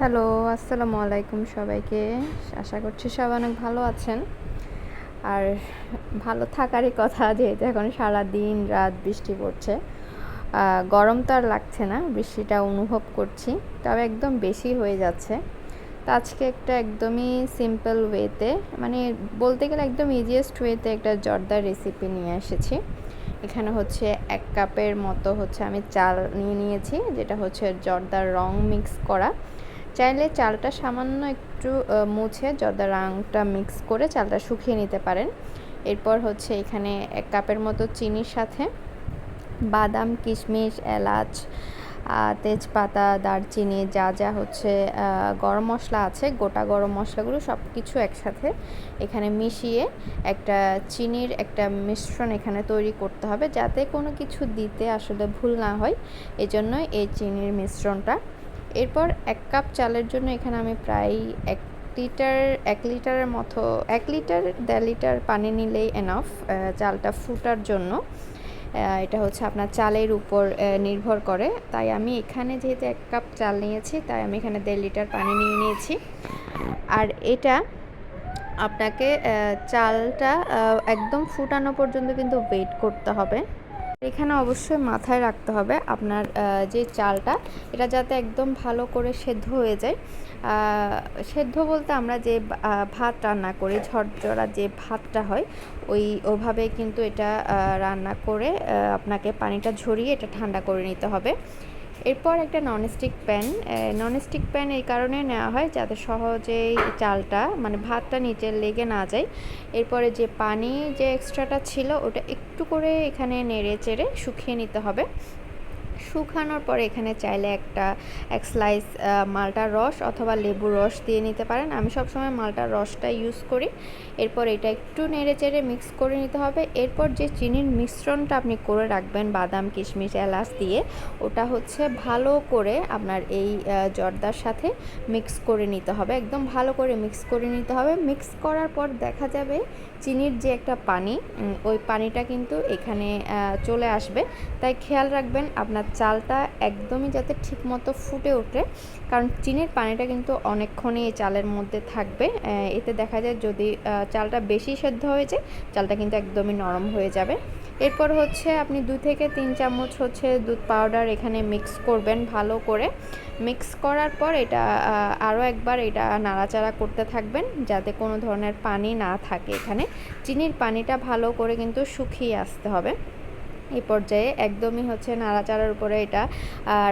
Hello, আসসালামু আলাইকুম সবাইকে। আশা করছি সবাই অনেক ভালো আছেন। আর ভালো থাকারই কথা, যেহেতু এখন সারা দিন রাত বৃষ্টি পড়ছে। গরম তো আর লাগছে না, বৃষ্টিটা অনুভব করছি তবে একদম বেশি হয়ে যাচ্ছে। তো আজকে একটা একদমই সিম্পল ওয়েতে মানে বলতে গেলে একদম ইজিয়েস্ট ওয়েতে একটা জর্দার রেসিপি নিয়ে এসেছি। এখানে হচ্ছে এক কাপের মতো হচ্ছে আমি চাল নিয়ে নিয়েছি, যেটা হচ্ছে জর্দার রং মিক্স করা। চাইলে চালটা সামান্য একটু মুছে জর্দার রংটা মিক্স করে চালটা শুকিয়ে নিতে পারেন। এরপর হচ্ছে এখানে এক কাপের মতো চিনির সাথে বাদাম, কিশমিশ, এলাচ তেজপাতা, দারচিনি, যা যা হচ্ছে গরম মশলা আছে, গোটা গরম মশলাগুলো সব কিছু একসাথে এখানে মিশিয়ে একটা চিনির একটা মিশ্রণ এখানে তৈরি করতে হবে যাতে কোনো কিছু দিতে আসলে ভুল না হয়। এজন্য এই চিনির মিশ্রণটা এরপর এক কাপ চালের জন্য এখানে আমি প্রায় এক লিটার, এক লিটারের মতো, এক লিটার, দেড় লিটার পানি নিলেই এনাফ চালটা ফুটার জন্য। এটা হচ্ছে আপনার চালের উপর নির্ভর করে। তাই আমি এখানে যেহেতু এক কাপ চাল নিয়েছি, তাই আমি এখানে দেড় লিটার পানি নিয়ে নিয়েছি। আর এটা আপনাকে চালটা একদম ফুটানো পর্যন্ত কিন্তু ওয়েট করতে হবে। এখানে অবশ্যই মাথায় রাখতে হবে আপনার যে চালটা, এটা যাতে একদম ভালো করে সেদ্ধ হয়ে যায়। সেদ্ধ বলতে আমরা যে ভাত রান্না করি, ঝরঝরা যে ভাতটা হয়, ওই ওভাবে কিন্তু এটা রান্না করে আপনাকে পানিটা ঝরিয়ে এটা ঠান্ডা করে নিতে হবে। এরপর একটা ননস্টিক প্যান ননস্টিক প্যান এই কারণে নেওয়া হয় যাতে সহজেই চালটা মানে ভাতটা নিচে লেগে না যায়। এরপরে যে পানি যে এক্সট্রাটা ছিল, ওটা একটু করে এখানে নেড়ে চেড়ে শুকিয়ে নিতে হবে। শুকানোর পরে এখানে চাইলে একটা, এক স্লাইস মালটার রস অথবা লেবুর রস দিয়ে নিতে পারেন। আমি সবসময় মালটার রসটা ইউজ করি। এরপর এটা একটু নেড়ে চেড়ে মিক্স করে নিতে হবে। এরপর যে চিনির মিশ্রণটা আপনি করে রাখবেন, বাদাম, কিশমিশ, এলাচ দিয়ে, ওটা হচ্ছে ভালো করে আপনার এই জর্দার সাথে মিক্স করে নিতে হবে। একদম ভালো করে মিক্স করে নিতে হবে। মিক্স করার পর দেখা যাবে চিনির যে একটা পানি ওই পানিটা কিন্তু এখানে চলে আসবে। তাই খেয়াল রাখবেন আপনার চালটা একদমই যাতে ঠিকমতো ফুটে ওঠে, কারণ চিনির পানিটা কিন্তু অনেকক্ষণই এই চালের মধ্যে থাকবে। এতে দেখা যায় যদি চালটা বেশি সেদ্ধ হয়ে যায়, চালটা কিন্তু একদমই নরম হয়ে যাবে। এরপর হচ্ছে আপনি দু থেকে তিন চামচ হচ্ছে দুধ পাউডার এখানে মিক্স করবেন ভালো করে। মিক্স করার পর এটা আরও একবার এটা নাড়াচাড়া করতে থাকবেন, যাতে কোনো ধরনের পানি না থাকে এখানে। চিনির পানিটা ভালো করে কিন্তু শুকিয়ে আসতে হবে। এই পর্যায়ে একদমই হচ্ছে নাড়াচাড়ার উপরে এটা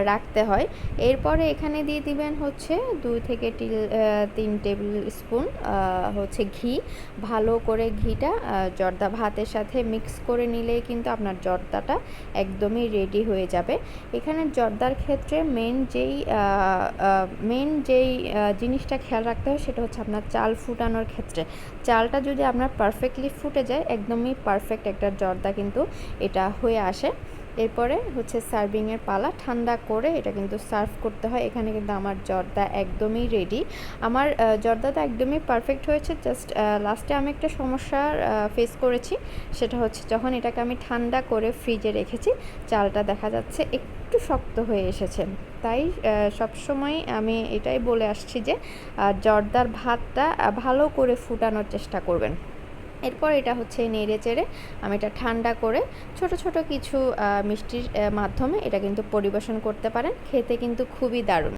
রাখতে হয়। এরপরে এখানে দিয়ে দিবেন হচ্ছে দুই থেকে তিন টেবিল স্পুন হচ্ছে ঘি। ভালো করে ঘিটা জর্দা ভাতের সাথে মিক্স করে নিলেই কিন্তু আপনার জর্দাটা একদমই রেডি হয়ে যাবে। এখানে জর্দার ক্ষেত্রে মেন যেই মেন যেই জিনিসটা খেয়াল রাখতে হয় সেটা হচ্ছে আপনার চাল ফুটানোর ক্ষেত্রে। চালটা যদি আপনার পারফেক্টলি ফুটে যায়, একদমই পারফেক্ট একটা জর্দা কিন্তু এটা হয়ে আসে। এরপরে হচ্ছে সার্ভিংয়ের পালা। ঠান্ডা করে এটা কিন্তু সার্ভ করতে হয়। এখানে কিন্তু আমার জর্দা একদমই রেডি আমার জর্দাটা একদমই পারফেক্ট হয়েছে। জাস্ট লাস্টে আমি একটা সমস্যার ফেস করেছি। সেটা হচ্ছে যখন এটাকে আমি ঠান্ডা করে ফ্রিজে রেখেছি, চালটা দেখা যাচ্ছে একটু শক্ত হয়ে এসেছে। তাই সবসময় আমি এটাই বলে আসছি যে জর্দার ভাতটা ভালো করে ফুটানোর চেষ্টা করবেন। এরপর এটা হচ্ছে নেড়ে চেড়ে আমি এটা ঠান্ডা করে ছোট ছোট কিছু মিষ্টির মাধ্যমে এটা কিন্তু পরিবেশন করতে পারেন। খেতে কিন্তু খুবই দারুণ।